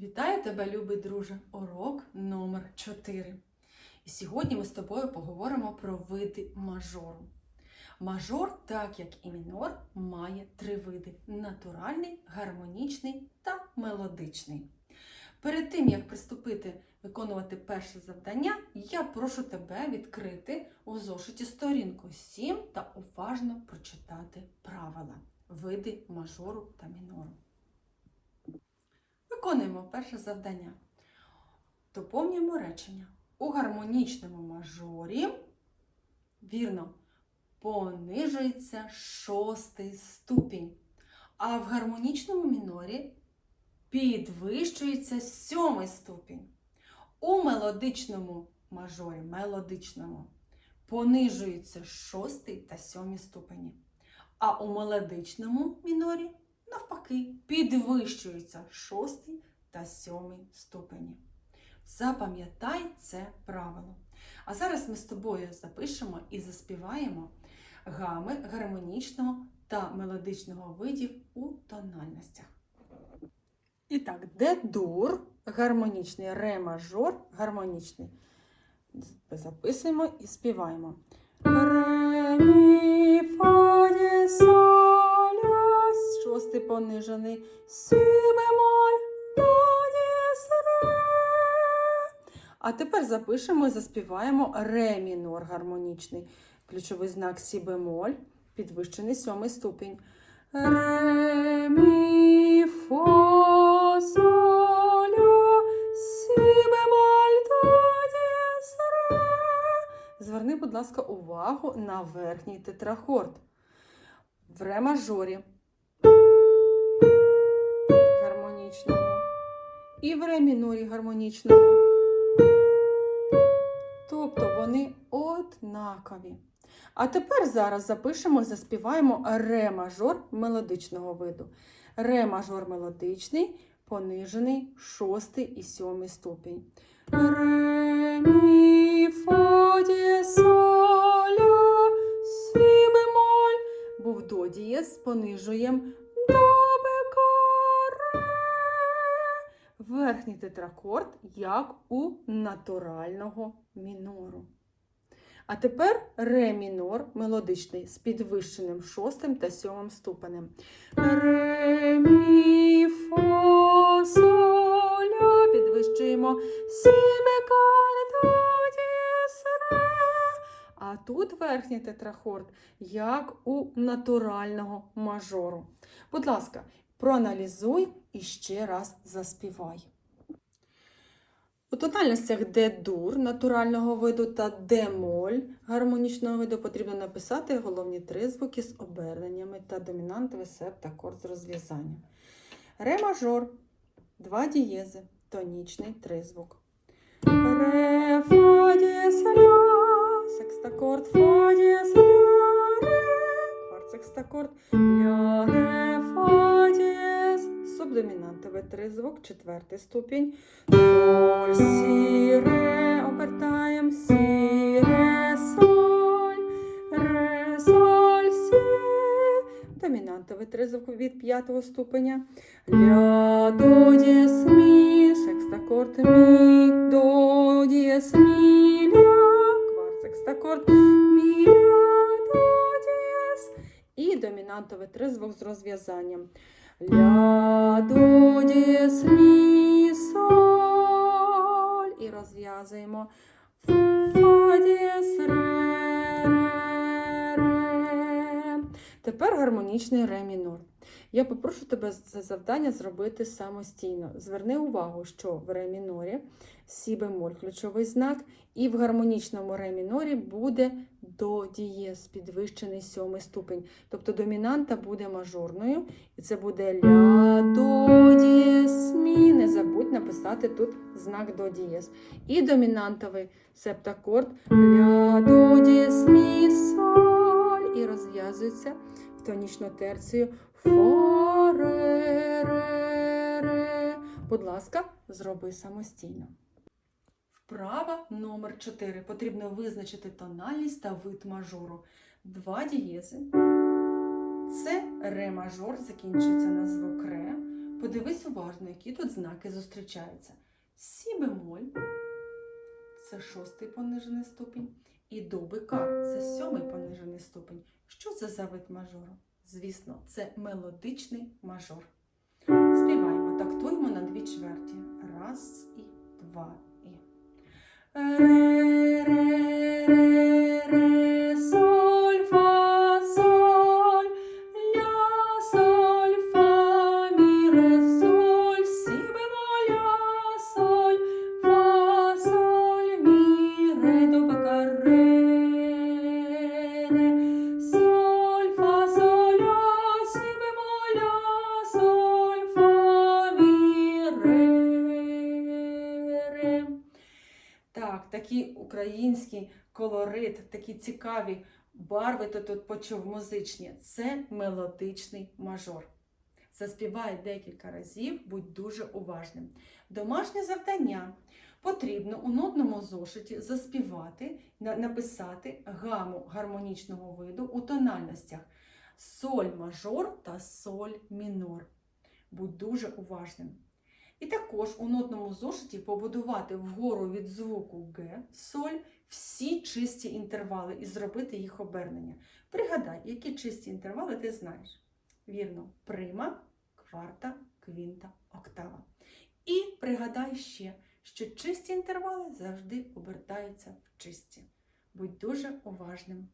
Вітаю тебе, любий друже! Урок номер 4. І сьогодні ми з тобою поговоримо про види мажору. Мажор, так як і мінор, має три види: натуральний, гармонічний та мелодичний. Перед тим, як приступити виконувати перше завдання, я прошу тебе відкрити у зошиті сторінку 7 та уважно прочитати правила види мажору та мінору. Виконуємо перше завдання. Доповнюємо речення. У гармонічному мажорі, вірно, понижується шостий ступінь, а в гармонічному мінорі підвищується сьомий ступінь. У мелодичному мажорі, мелодичному, понижується шостий та сьомий ступені. А у мелодичному мінорі навпаки, підвищуються шостий та сьомий ступені. Запам'ятай це правило. А зараз ми з тобою запишемо і заспіваємо гами гармонічного та мелодичного видів у тональностях. І так, де дур гармонічний, ре мажор гармонічний. Записуємо і співаємо. Ре, мі, фа, шостий понижений, сі бемоль, до, дієс, ре. А тепер запишемо і заспіваємо ре мінор гармонічний. Ключовий знак сі бемоль, підвищений сьомий ступінь. Ре, мі, фа, соль, ля, сі бемоль, до, дієс, ре. Зверни, будь ласка, увагу на верхній тетрахорд. В ре мажорі. Гармонічному. І в ре мінорі гармонічному. Тобто вони однакові. А тепер зараз запишемо і заспіваємо ре мажор мелодичного виду. Ре мажор мелодичний, понижений шостий і сьомий ступінь. Ре, мі, фа, ді, ля, сі бемоль. Був до дієс, понижуємо до Верхній тетракорд, як у натурального мінору. А тепер ре мінор мелодичний з підвищеним шостим та сьомим ступенем. Ре, мі, фа, соль. Підвищуємо сі, бека, ре. А тут верхній тетрахорд, як у натурального мажору. Будь ласка, проаналізуй і ще раз заспівай. У тональностях де-дур натурального виду та де-моль гармонічного виду потрібно написати головні три звуки з оберненнями та домінантовий корд з розв'язанням. Ре мажор, два дієзи, тонічний тризвук. Ре, фа, четвертий ступінь, соль, сі, ре, обертаємо, сі, ре, соль, ре, соль, сі, домінантовий тризвук від п'ятого ступеня, ля, до, дієс, мі, секстакорд, мі, до, дієс, мі, ля, кварт-секстакорд, мі, ля, до, дієс, і домінантовий тризвук з розв'язанням. Ля, до, дієс, мі, соль. І розв'язуємо. Фа, ре. Тепер гармонічний ре мінор. Я попрошу тебе це завдання зробити самостійно. Зверни увагу, що в ре мінорі сі бемоль ключовий знак, і в гармонічному ре мінорі буде до дієс, підвищений сьомий ступень. Тобто домінанта буде мажорною, і це буде ля до дієс мі. Не забудь написати тут знак до дієс. І домінантовий септакорд ля до дієс мі соль. І розв'язується в тонічну терцію ре. Будь ласка, зроби самостійно. Вправа номер 4. Потрібно визначити тональність та вид мажору. Два дієзи. Це ре мажор, закінчується на звук ре. Подивись уважно, які тут знаки зустрічаються. Сі бемоль це шостий понижений ступінь, і до бика це сьомий понижений ступінь. Що це за вид мажору? Звісно, це мелодичний мажор. Співаємо, тактуємо на дві чверті. Раз і два і. Ре, ре, Так, такий український колорит, такі цікаві барви ти тут почув музичні. Це мелодичний мажор. Заспівай декілька разів, будь дуже уважним. Домашнє завдання. Потрібно у нотному зошиті заспівати, на- написати гаму гармонічного виду у тональностях соль мажор та соль мінор. Будь дуже уважним. І також у нотному зошиті побудувати вгору від звуку Г соль всі чисті інтервали і зробити їх обернення. Пригадай, які чисті інтервали ти знаєш. Вірно, прима, кварта, квінта, октава. І пригадай ще, що чисті інтервали завжди обертаються в чисті. Будь дуже уважним.